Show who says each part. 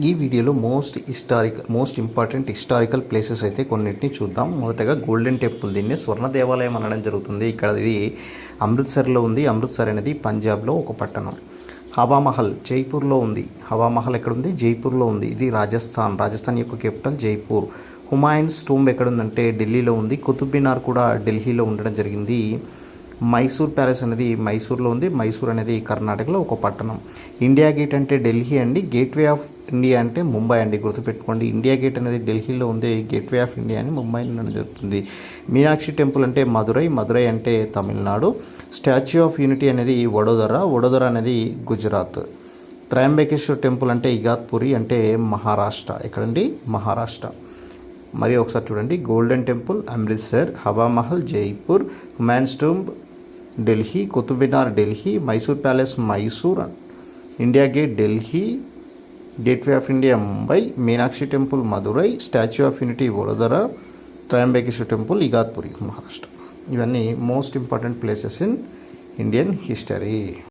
Speaker 1: ఈ వీడియోలో most historic most important historical places అయితే కొన్నింటిని చూద్దాం. మొదటగా గోల్డెన్ టెంపుల్ దీన్ని స్వర్ణ దేవాలయం అనడం జరుగుతుంది. ఇక్కడ ఇది అమృత్సర్లో ఉంది. అమృత్సర్ అనేది పంజాబ్లో ఒక పట్టణం. హవామహల్ జైపూర్లో ఉంది. హవామహల్ ఎక్కడుంది? జైపూర్లో ఉంది. ఇది రాజస్థాన్ రాజస్థాన్ యొక్క కెపిటల్ జైపూర్. హుమాయూన్స్ టూంబ్ ఎక్కడుందంటే ఢిల్లీలో ఉంది. కుతుబ్ మినార్ కూడా ఢిల్లీలో ఉండడం జరిగింది. మైసూర్ ప్యాలెస్ అనేది మైసూర్లో ఉంది. మైసూర్ అనేది కర్ణాటకలో ఒక పట్టణం. ఇండియా గేట్ అంటే ఢిల్లీ అండి. గేట్వే ఆఫ్ ఇండియా అంటే ముంబై అండి. గుర్తుపెట్టుకోండి. ఇండియా గేట్ అనేది ఢిల్లీలో ఉంది గేట్వే ఆఫ్ ఇండియా అని ముంబై నుండి జరుగుతుంది. మీనాక్షి టెంపుల్ అంటే మదురై మదురై అంటే తమిళనాడు. స్టాచ్యూ ఆఫ్ యూనిటీ అనేది వడోదర. వడోదర అనేది గుజరాత్. త్రయంబకేశ్వర్ టెంపుల్ అంటే ఇగాత్పురి అంటే మహారాష్ట్ర. ఎక్కడండి? మహారాష్ట్ర. మరి ఒకసారి చూడండి. Golden temple Amritsar Hawa Mahal Jaipur Humayun's tomb Delhi Qutub Minar Delhi Mysore palace Mysore India gate Delhi gateway of India Mumbai Meenakshi temple Madurai statue of unity Vadodara Trimbakeshwar temple Igatpuri Maharashtra. ఇవన్నీ most important places in Indian history.